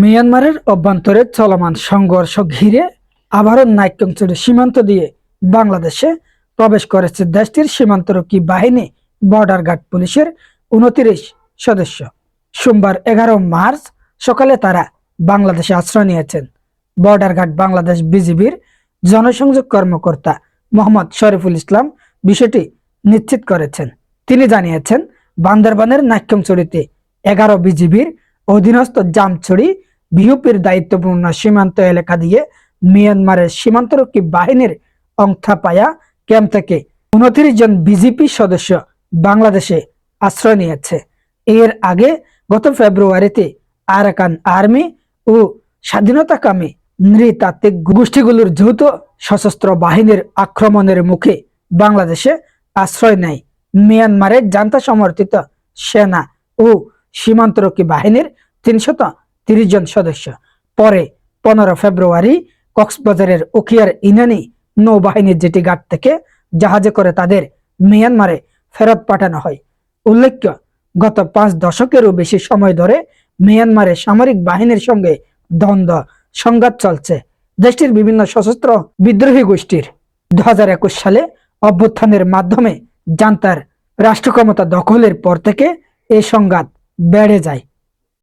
মিয়ানমারের অভ্যন্তরে চলমান সংঘর্ষ ঘিরে আবারও নাইক্যংচুরি সীমান্ত দিয়ে বাংলাদেশে প্রবেশ করেছে দেশটির সীমান্তরক্ষী বাহিনী বর্ডার গার্ড পুলিশের উনত্রিশ সদস্য। সোমবার এগারো মার্চ সকালে তারা বাংলাদেশে আশ্রয় নিয়েছেন। বর্ডার গার্ড বাংলাদেশ বিজিবির জনসংযোগ কর্মকর্তা মোহাম্মদ শরীফুল ইসলাম বিষয়টি নিশ্চিত করেছেন। তিনি জানিয়েছেন, বান্দরবানের নাক্যমচুরিতে এগারো বিজিবির অধীনস্থ জামছড়ি বিউপির দায়িত্বপূর্ণ সীমান্ত এলাকা দিয়ে মিয়ানমারের সীমান্তরক্ষী বাহিনীর অংথাপায়া ক্যাম্প থেকে উনত্রিশ জন বিজেপি সদস্য বাংলাদেশে আশ্রয় নিয়েছে। এর আগে গত ফেব্রুয়ারিতে আরাকান আর্মি ও স্বাধীনতাকামী নৃতাত্ত্বিক গোষ্ঠীগুলোর যৌথ সশস্ত্র বাহিনীর আক্রমণের মুখে বাংলাদেশে আশ্রয় নেয় মিয়ানমারের জান্তা সমর্থিত সেনা ও সীমান্তরক্ষী বাহিনীর তিনশত তিরিশ জন সদস্য। পরে পনেরো ফেব্রুয়ারি কক্সবাজারের উখিয়ার ইনানি নৌবাহিনীর যেটি ঘাট থেকে জাহাজে করে তাদের মিয়ানমারে ফেরত পাঠানো হয়। উল্লেখ্য, গত পাঁচ দশকেরও বেশি সময় ধরে মিয়ানমারের সামরিক বাহিনীর সঙ্গে দ্বন্দ্ব, সংঘাত চলছে। দেশটির বিভিন্ন সশস্ত্র বিদ্রোহী গোষ্ঠীর দু হাজার একুশ সালে অভ্যুত্থানের মাধ্যমে জান্তার রাষ্ট্র ক্ষমতা দখলের পর থেকে এই সংঘাত বেড়ে যায়।